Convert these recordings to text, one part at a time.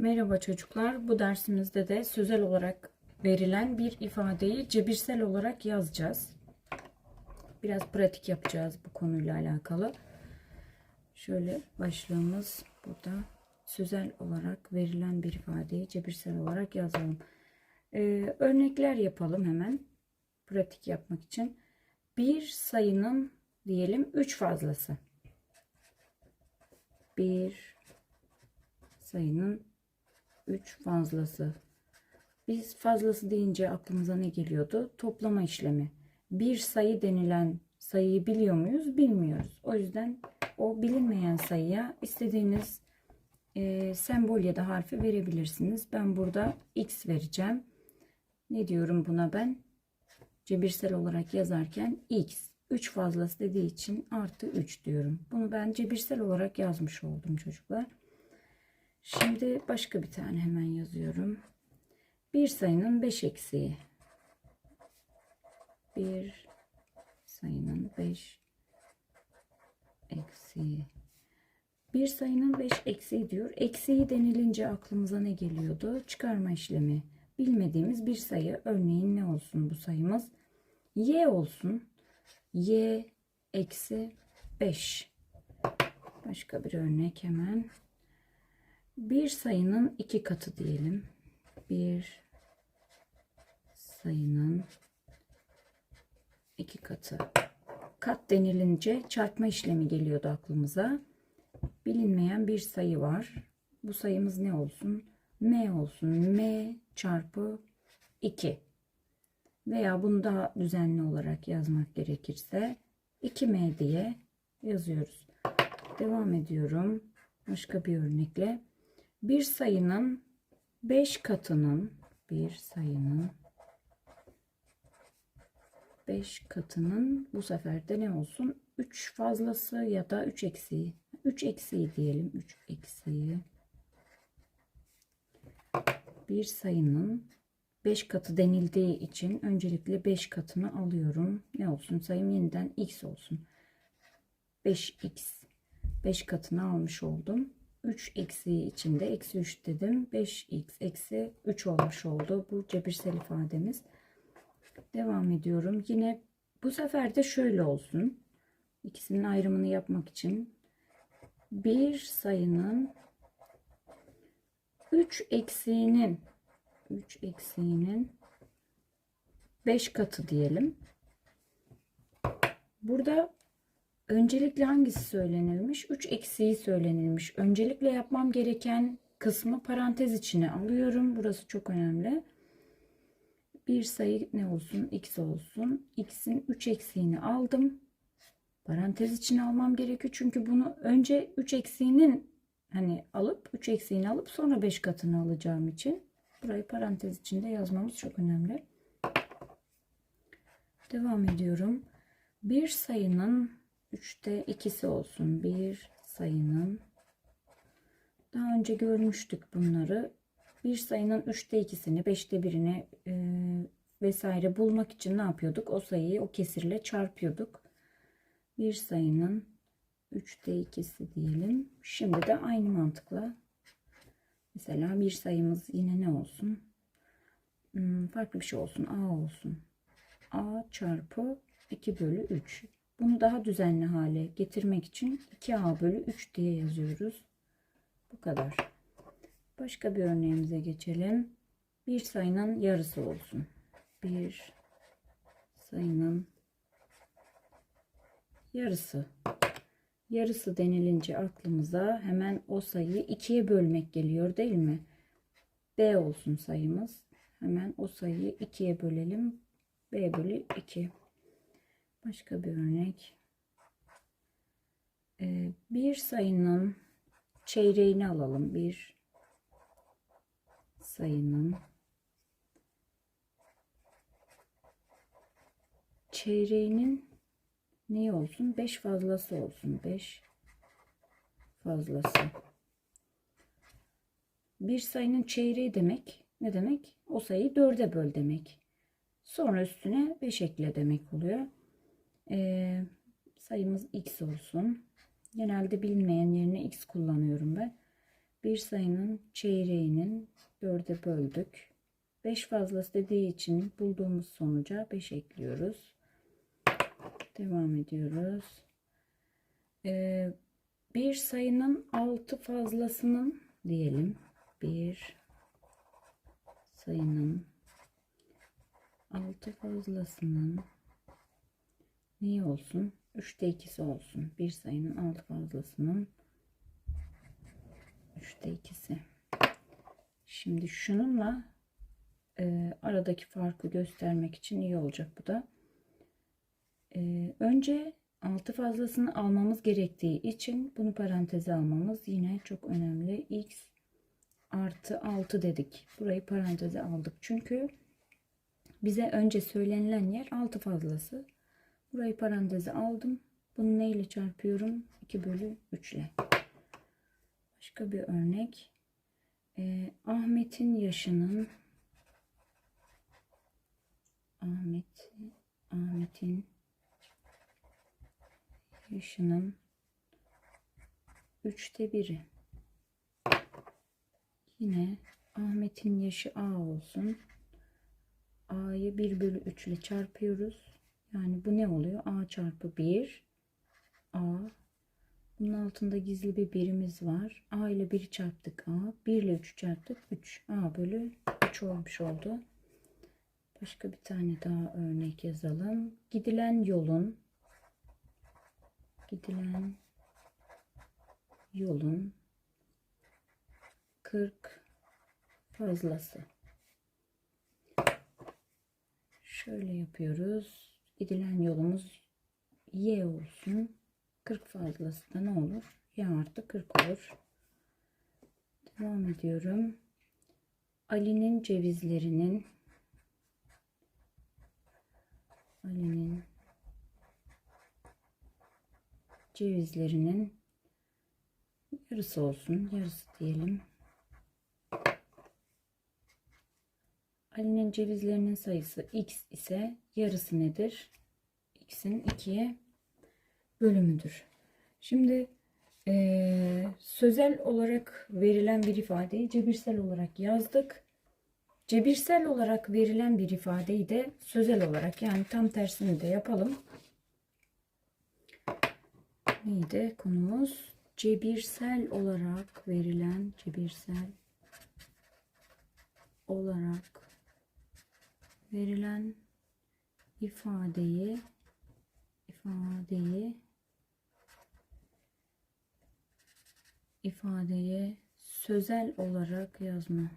Merhaba çocuklar. Bu dersimizde de sözel olarak verilen bir ifadeyi cebirsel olarak yazacağız. Biraz pratik yapacağız bu konuyla alakalı. Şöyle başlığımız burada. Sözel olarak verilen bir ifadeyi cebirsel olarak yazalım. Ee, örnekler yapalım hemen. Pratik yapmak için. Bir sayının diyelim 3 fazlası. Bir sayının 3 fazlası. Biz fazlası deyince aklımıza ne geliyordu? Toplama işlemi. Bir sayı denilen sayıyı biliyor muyuz? Bilmiyoruz. O yüzden o bilinmeyen sayıya istediğiniz e, sembol ya da harfi verebilirsiniz. Ben burada x vereceğim. Ne diyorum buna ben? Cebirsel olarak yazarken x. 3 fazlası dediği için artı 3 diyorum. Bunu ben cebirsel olarak yazmış oldum çocuklar. Şimdi başka bir tane hemen yazıyorum. Bir sayının 5 eksiği. Bir sayının 5 eksiği. Bir sayının 5 eksiği diyor. Eksiği denilince aklımıza ne geliyordu? Çıkarma işlemi. Bilmediğimiz bir sayı. Örneğin ne olsun bu sayımız? Y olsun. Y eksi 5. Başka bir örnek hemen. Bir sayının iki katı diyelim. Bir sayının iki katı. Kat denilince çarpma işlemi geliyordu aklımıza. Bilinmeyen bir sayı var. Bu sayımız ne olsun? M olsun. M çarpı 2. Veya bunu daha düzenli olarak yazmak gerekirse 2M diye yazıyoruz. Devam ediyorum. Başka bir örnekle bir sayının 5 katının bir sayının 5 katının bu sefer de ne olsun? 3 fazlası ya da 3 eksiği. 3 eksiği diyelim. 3 eksiği. Bir sayının 5 katı denildiği için öncelikle 5 katını alıyorum. Ne olsun? Sayım yeniden x olsun. 5x. 5 katını almış oldum. 3 eksiği içinde eksi 3 dedim. 5x eksi 3 olmuş oldu. Bu cebirsel ifademiz. Devam ediyorum. Yine bu sefer de şöyle olsun. İkisinin ayrımını yapmak için bir sayının 3 eksiğinin 3 eksiğinin 5 katı diyelim. Burada Öncelikle hangisi söylenilmiş? 3 eksiği söylenilmiş. Öncelikle yapmam gereken kısmı parantez içine alıyorum. Burası çok önemli. Bir sayı ne olsun? X olsun. X'in 3 eksiğini aldım. Parantez içine almam gerekiyor. Çünkü bunu önce 3 eksiğinin hani alıp 3 eksiğini alıp sonra 5 katını alacağım için burayı parantez içinde yazmamız çok önemli. Devam ediyorum. Bir sayının 3'te ikisi olsun. Bir sayının daha önce görmüştük bunları. Bir sayının 3'te ikisini, 5'te birini e, vesaire bulmak için ne yapıyorduk? O sayıyı o kesirle çarpıyorduk. Bir sayının 3'te ikisi diyelim. Şimdi de aynı mantıkla mesela bir sayımız yine ne olsun? Hmm, farklı bir şey olsun. A olsun. A çarpı 2 bölü 3. Bunu daha düzenli hale getirmek için 2a bölü 3 diye yazıyoruz. Bu kadar. Başka bir örneğimize geçelim. Bir sayının yarısı olsun. Bir sayının yarısı. Yarısı denilince aklımıza hemen o sayıyı ikiye bölmek geliyor değil mi? B olsun sayımız. Hemen o sayıyı ikiye bölelim. B bölü 2. Başka bir örnek. Ee, bir sayının çeyreğini alalım. Bir sayının çeyreğinin ne olsun? 5 fazlası olsun. 5 fazlası. Bir sayının çeyreği demek ne demek? O sayıyı dörde böl demek. Sonra üstüne 5 ekle demek oluyor. Ee, sayımız x olsun. Genelde bilinmeyen yerine x kullanıyorum ben. bir sayının çeyreğinin dörde böldük. 5 fazlası dediği için bulduğumuz sonuca 5 ekliyoruz. Devam ediyoruz. Ee, bir sayının 6 fazlasının diyelim. Bir sayının 6 fazlasının neyi olsun? 3'te 2'si olsun. Bir sayının 6 fazlasının 3'te 2'si. Şimdi şununla e, aradaki farkı göstermek için iyi olacak bu da. E, önce 6 fazlasını almamız gerektiği için bunu paranteze almamız yine çok önemli. x artı 6 dedik. Burayı paranteze aldık. Çünkü bize önce söylenilen yer 6 fazlası. Burayı paranteze aldım. Bunu neyle çarpıyorum? 2 bölü 3 ile. Başka bir örnek. Ee, Ahmet'in yaşının Ahmet Ahmet'in yaşının üçte biri. Yine Ahmet'in yaşı A olsun. A'yı 1 bölü 3 ile çarpıyoruz. Yani bu ne oluyor? A çarpı 1. A. Bunun altında gizli bir birimiz var. A ile 1'i çarptık A. 1 ile 3 çarptık 3. A bölü 3 olmuş oldu. Başka bir tane daha örnek yazalım. Gidilen yolun gidilen yolun 40 fazlası. Şöyle yapıyoruz. Gidilen yolumuz y olsun. 40 fazlası da ne olur? y artı 40 olur. Devam ediyorum. Ali'nin cevizlerinin Ali'nin cevizlerinin yarısı olsun. Yarısı diyelim. Ali'nin cevizlerinin sayısı x ise yarısı nedir? x'in 2'ye bölümüdür. Şimdi eee, sözel olarak verilen bir ifadeyi cebirsel olarak yazdık. Cebirsel olarak verilen bir ifadeyi de sözel olarak yani tam tersini de yapalım. Neydi konumuz? Cebirsel olarak verilen cebirsel olarak verilen ifadeyi ifadeyi ifadeye sözel olarak yazma.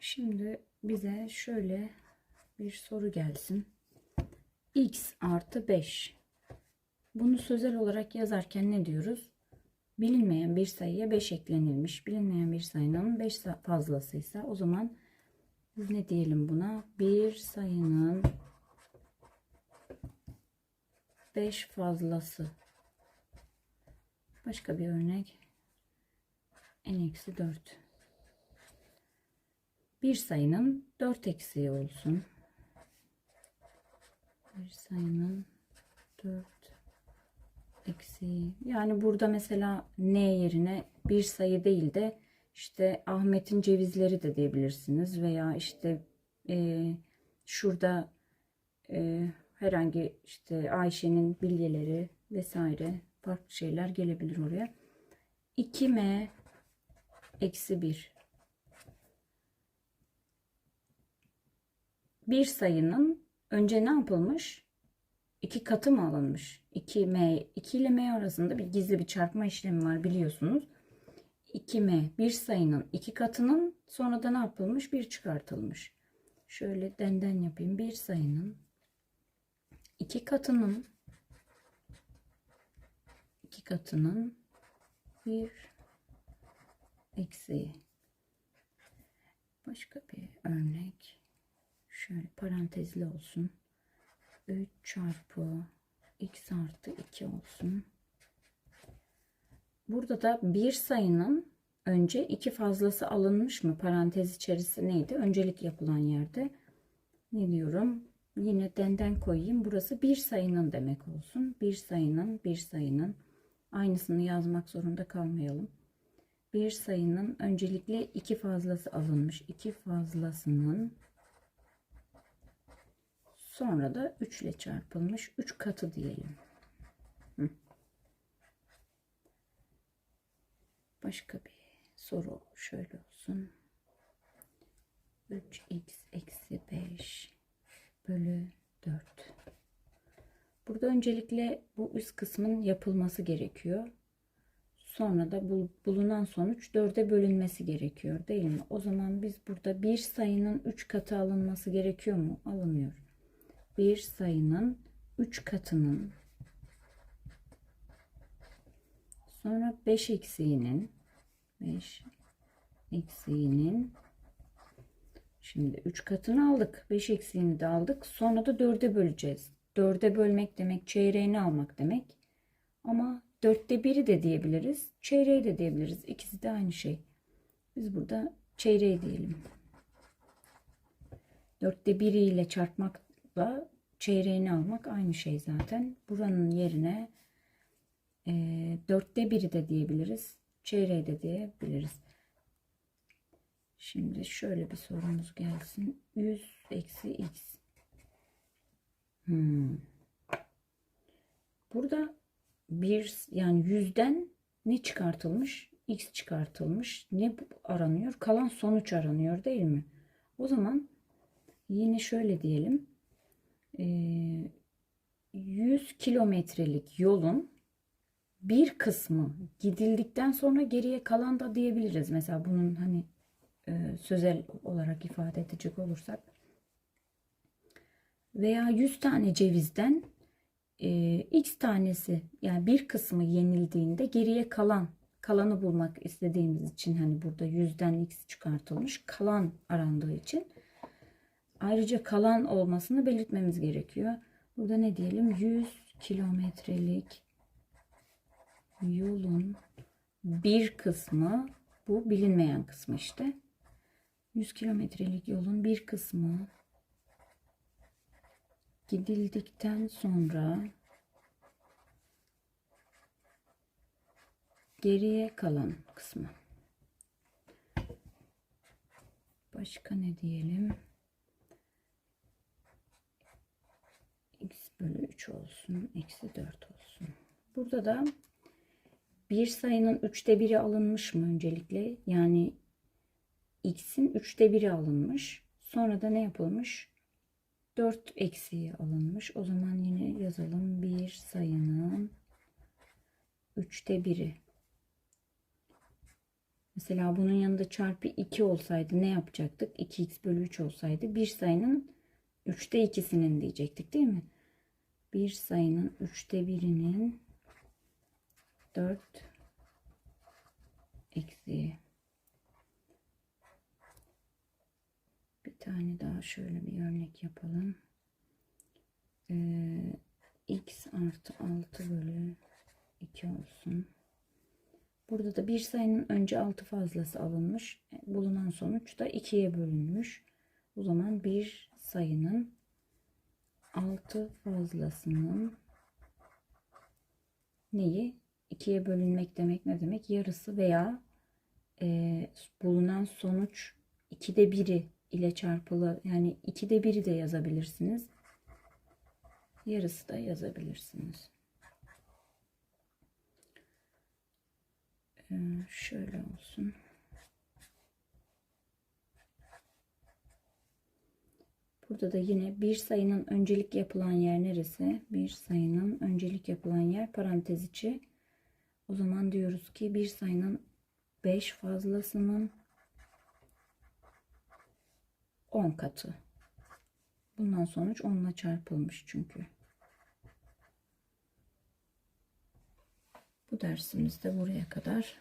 Şimdi bize şöyle bir soru gelsin. x artı 5. Bunu sözel olarak yazarken ne diyoruz? Bilinmeyen bir sayıya 5 eklenilmiş. Bilinmeyen bir sayının 5 fazlasıysa o zaman biz ne diyelim buna? Bir sayının 5 fazlası. Başka bir örnek. n eksi 4. Bir sayının 4 eksiği olsun. Bir sayının 4 eksiği. Yani burada mesela n yerine bir sayı değil de işte Ahmet'in cevizleri de diyebilirsiniz veya işte e, şurada e, herhangi işte Ayşe'nin bilyeleri vesaire farklı şeyler gelebilir oraya. 2m eksi 1 bir sayının önce ne yapılmış? İki katı mı alınmış? 2m 2 ile m arasında bir gizli bir çarpma işlemi var biliyorsunuz. 2m bir sayının iki katının sonra da ne yapılmış? Bir çıkartılmış. Şöyle denden yapayım. Bir sayının iki katının iki katının bir eksiği. Başka bir örnek. Şöyle parantezli olsun. 3 çarpı x artı 2 olsun. Burada da bir sayının önce iki fazlası alınmış mı? Parantez içerisi neydi? Öncelik yapılan yerde. Ne diyorum? yine denden koyayım. Burası bir sayının demek olsun. Bir sayının, bir sayının. Aynısını yazmak zorunda kalmayalım. Bir sayının öncelikle iki fazlası alınmış. İki fazlasının sonra da 3 ile çarpılmış. 3 katı diyelim. Başka bir soru şöyle olsun. 3x eksi 5 bölü 4. Burada öncelikle bu üst kısmın yapılması gerekiyor. Sonra da bul- bulunan sonuç 4'e bölünmesi gerekiyor değil mi? O zaman biz burada bir sayının 3 katı alınması gerekiyor mu? Alınıyor. Bir sayının 3 katının sonra 5 eksiğinin 5 eksiğinin Şimdi 3 katını aldık. 5 eksiğini de aldık. Sonra da 4'e böleceğiz. 4'e bölmek demek çeyreğini almak demek. Ama 4'te 1'i de diyebiliriz. Çeyreği de diyebiliriz. İkisi de aynı şey. Biz burada çeyreği diyelim. 4'te 1'i ile çarpmakla çeyreğini almak aynı şey zaten. Buranın yerine e, 4'te 1'i de diyebiliriz. Çeyreği de diyebiliriz. Şimdi şöyle bir sorumuz gelsin. 100 eksi x. Hmm. Burada bir yani yüzden ne çıkartılmış? X çıkartılmış. Ne aranıyor? Kalan sonuç aranıyor değil mi? O zaman yine şöyle diyelim. Ee, 100 kilometrelik yolun bir kısmı gidildikten sonra geriye kalan da diyebiliriz. Mesela bunun hani e, sözel olarak ifade edecek olursak veya 100 tane cevizden e, x tanesi yani bir kısmı yenildiğinde geriye kalan kalanı bulmak istediğimiz için hani burada yüzden x çıkartılmış kalan arandığı için ayrıca kalan olmasını belirtmemiz gerekiyor. Burada ne diyelim 100 kilometrelik yolun bir kısmı bu bilinmeyen kısmı işte 100 kilometrelik yolun bir kısmı gidildikten sonra geriye kalan kısmı. Başka ne diyelim? x bölü 3 olsun. Eksi 4 olsun. Burada da bir sayının üçte biri alınmış mı öncelikle? Yani x'in üçte biri alınmış. Sonra da ne yapılmış? 4 eksiği alınmış. O zaman yine yazalım. Bir sayının üçte biri. Mesela bunun yanında çarpı 2 olsaydı ne yapacaktık? 2x bölü 3 olsaydı bir sayının üçte ikisinin diyecektik değil mi? Bir sayının üçte birinin 4 eksiği. Bir tane daha şöyle bir örnek yapalım. Ee, x artı 6 bölü 2 olsun. Burada da bir sayının önce 6 fazlası alınmış. Bulunan sonuç da 2'ye bölünmüş. O zaman bir sayının 6 fazlasının neyi? 2'ye bölünmek demek ne demek? Yarısı veya e, bulunan sonuç 2'de 1'i ile çarpılı yani 2'de 1'i de yazabilirsiniz. Yarısı da yazabilirsiniz. Ee, şöyle olsun. Burada da yine bir sayının öncelik yapılan yer neresi? Bir sayının öncelik yapılan yer parantez içi. O zaman diyoruz ki bir sayının 5 fazlasının 10 katı. Bundan sonuç 10 ile çarpılmış çünkü. Bu dersimiz de buraya kadar.